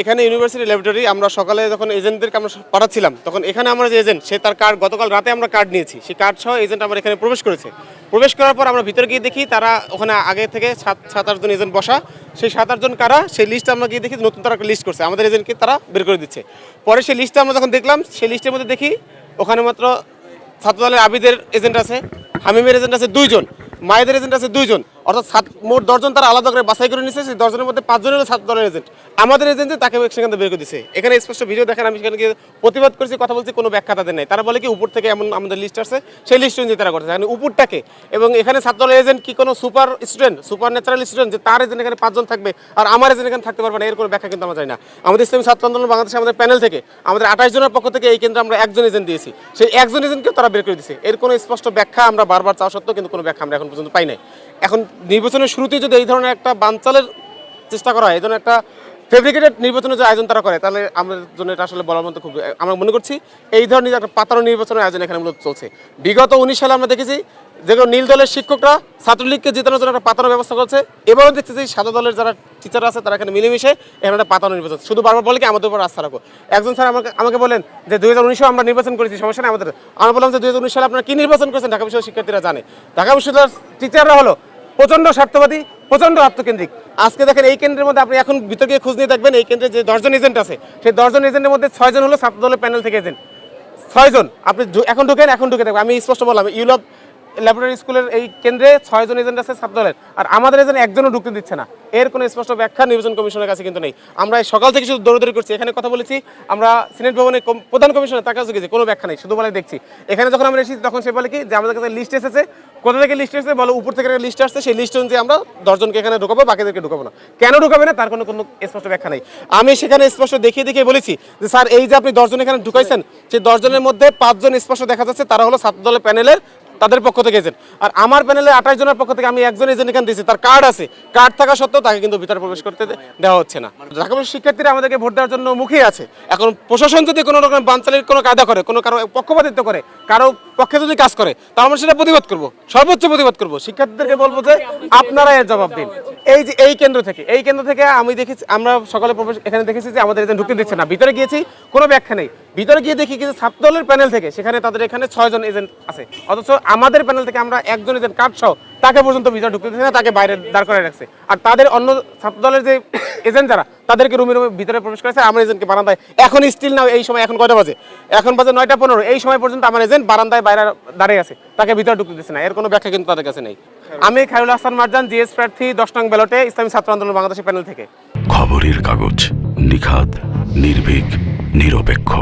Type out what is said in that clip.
এখানে university laboratory আমরা সকালে যখন এজেন্টদেরকে আমরা পাঠাচ্ছিলাম, তখন এখানে আমরা যে এজেন্ট সে তার কার্ড গতকাল রাতে আমরা কার্ড নিয়েছি। সেই কার্ড সহ এজেন্ট আমার এখানে প্রবেশ করেছে। প্রবেশ করার পর আমরা ভিতরে গিয়ে দেখি তারা ওখানে আগে থেকে সাত সাত, আটজন এজেন্ট বসা। সেই সাত, আটজন কারা, সেই লিস্ট আমরা গিয়ে দেখি নতুন তারা লিস্ট করছে। আমাদের এজেন্টকে তারা বের করে দিচ্ছে। পরে সেই লিস্টটা আমরা যখন দেখলাম, সেই লিস্টের মধ্যে দেখি ওখানে মাত্র ছাত্রদলের আবিদের এজেন্ট আছে, হামিমের এজেন্ট আছে দুইজন, মায়েদের এজেন্ট আছে দুইজন। অর্থাৎ সাত, মোট দশজন তারা আলাদা করে বাছাই করে নিচ্ছে সেই দশজনের মধ্যে পাঁচজনের হলো ছাত্র দলের এজেন্ট আমাদের এজেন্ট তাকে সেখান থেকে বের করে দিচ্ছে এখানে স্পষ্ট ভিডিও দেখেন আমি সেখানে প্রতিবাদ করেছি, কথা বলছি, কোনো ব্যাখ্যা তাদের নেই। তারা বলে কি, উপর থেকে এমন আমাদের লিস্ট আছে সেই লিস্ট অনুযায়ী তারা করছে এখানে উপরটাকে, এবং এখানে ছাত্র দলের এজেন্ট কি কোনো super student super natural student যে তার এজেন্ট এখানে পাঁচজন থাকবে আর আমার এজেন্ট এখানে থাকতে পারবে না, এর কোনো ব্যাখ্যা কিন্তু আমরা জানি না। আমাদের ইসলামী ছাত্র আন্দোলন বাংলাদেশে আমাদের প্যানেল থেকে, আমাদের আঠাশ জনের পক্ষ থেকে এই কেন্দ্রে আমরা একজন এজেন্ট দিয়েছি। সেই একজন এজেন্টকেও তারা বের করে দিয়েছে এর কোনো স্পষ্ট ব্যাখ্যা আমরা বারবার চাওয়া সত্ত্বেও কিন্তু কোনো ব্যাখ্যা আমরা এখন পর্যন্ত পাই নাই। এখন নির্বাচনের শুরুতেই যদি এই ধরনের একটা বানচালের চেষ্টা করা হয়, এই ধরনের একটা ফেব্রিকেটেড নির্বাচনের যে আয়োজন তারা করে, তাহলে আমাদের জন্য এটা আসলে বলার মতো খুব, আমরা মনে করছি এই ধরনের একটা পাতানো নির্বাচনের আয়োজন এখানে মূলত চলছে। বিগত উনিশ সালে আমরা দেখেছি যেগুলো নীল দলের শিক্ষকরা ছাত্রলীগকে জেতানোর জন্য একটা পাতানোর ব্যবস্থা করছে। এবারও দেখতেছি সাদা দলের যারা টিচার আছে, তারা এখানে মিলেমিশে এখানে একটা পাতানো নির্বাচন। শুধু বারবার বলে কি আমাদের উপর আস্থা রাখো। একজন স্যার আমাকে আমাকে বলেন যে দুই হাজার উনিশে আমরা নির্বাচন করেছি, সমস্যা নেই আমাদের। আমরা বললাম যে দুই হাজার উনিশ সালে আপনারা কি নির্বাচন করেছেন? ঢাকা বিশ্ববিদ্যালয়ের শিক্ষার্থীরা জানে। ঢাকা বিশ্ববিদ্যালয়ের টিচাররা হলো প্রচণ্ড স্বার্থবাদী, প্রচণ্ড আত্মকেন্দ্রিক। আজকে দেখেন এই কেন্দ্রের মধ্যে আপনি এখন গিয়ে খোঁজ নিয়ে দেখবেন, এই কেন্দ্রে যে দশজন এজেন্ট আছে, সেই দশজন এজেন্টের মধ্যে ছয়জন হলো ছাত্র দলের প্যানেল থেকে এজেন্ট ছয়জন। আপনি এখন ঢুকেন, এখন ঢুকে দেখবেন। আমি স্পষ্ট বললাম ইউরোপ ল্যাবরেটরি স্কুলের এই কেন্দ্রে ছয়জন এজেন্ট আছে ছাত্র দলের আর আমাদের এজেন্ট একজনও ঢুকতে দিচ্ছে না। এর কোনো স্পষ্ট ব্যাখ্যা নির্বাচন কমিশনের কাছে কিন্তু নেই। আমরা সকাল থেকে শুধু দৌড়দৌড়ি করছি। এখানে কথা বলেছি, আমরা সিনেট ভবনের প্রধান কমিশনার তার কাছে গেছি, কোনো ব্যাখ্যা নেই, শুধু বলে দেখছি। এখানে যখন আমরা এসেছি, তখন সে বলে কি, যে আমাদের কাছে লিস্ট এসেছে কোথা থেকে লিস্ট আসছে বলো, উপর থেকে লিস্ট আসছে, সেই লিস্ট অনুযায়ী আমরা দশজনকে এখানে ঢুকাবো, বাকিদেরকে ঢুকাবো না। কেন ঢুকাবে না? তার কোনো কোনো স্পষ্ট ব্যাখ্যা নেই। আমি সেখানে স্পষ্ট দেখিয়ে দেখিয়ে বলেছি যে স্যার, এই যে আপনি দশজন এখানে ঢুকাইছেন, সেই দশজনের মধ্যে পাঁচজন স্পষ্ট দেখা যাচ্ছে, তারা হলো ছাত্র দলের প্যানেলের তাদের পক্ষ থেকে এজেন্ট। আর আমার প্যানেলে আঠাশ জনের পক্ষ থেকে আমি একজন এজেন্ট এখানে দিয়েছি, তার কার্ড আছে। কার্ড থাকা সত্ত্বেও তাকে কিন্তু ভিতরে প্রবেশ করতে দেওয়া হচ্ছে না। ঢাকা শিক্ষার্থীরা আমাদেরকে ভোট দেওয়ার জন্য মুখে আছে। এখন প্রশাসন যদি কোনো রকম বানচালির কোনো কায়দা করে, কোনো কারও পক্ষপাতিত্ব করে, কারও পক্ষে যদি কাজ করে তাহলে আমরা সেটা প্রতিবাদ করব। সর্বোচ্চ প্রতিবাদ করব। শিক্ষার্থীদেরকে বলব যে আপনারা এর জবাব দিন। এই যে এই কেন্দ্র থেকে, এই কেন্দ্র থেকে আমি দেখেছি, আমরা সকালে প্রবেশ এখানে দেখেছি যে আমাদের এজেন্ট ঢুকতে দিচ্ছে না। ভিতরে গিয়েছি, কোনো ব্যাখ্যা নেই। ভিতরে গিয়ে দেখি কিন্তু ছাত্র দলের প্যানেল থেকে, সেখানে তাদের এখানে ছয়জন এজেন্ট আছে। অথচ আমাদের প্যানেল থেকে আমরা একজন এজেন্ট কার্ড সহ তাকে পর্যন্ত ভিতরে ঢুকতে দিচ্ছে না, তাকে বাইরে দাঁড় করে রাখছে। আর তাদের অন্য ছাত্র দলের যে এজেন্ট যারা, তাদেরকে রুমে রুমে ভিতরে প্রবেশ করেছে, আমার এজেন্টকে বারান্দায়, এখন স্টিল নাও এই সময় এখন কয়টা বাজে? এখন বাজে নয়টা পনেরো, এই সময় পর্যন্ত আমার এজেন্ট বারান্দায় বাইরে দাঁড়িয়ে আছে, তাকে ভিতরে ঢুকতে দিচ্ছে না, এর কোনো ব্যাখ্যা কিন্তু তাদের কাছে নেই। আমি খায়রুল হাসান মারজান, জিএস প্রার্থী, দশ নং ব্যালটে ইসলামী ছাত্র আন্দোলন বাংলাদেশের প্যানেল থেকে। খবরের কাগজ নিখাত নির্ভীক, নিরপেক্ষ।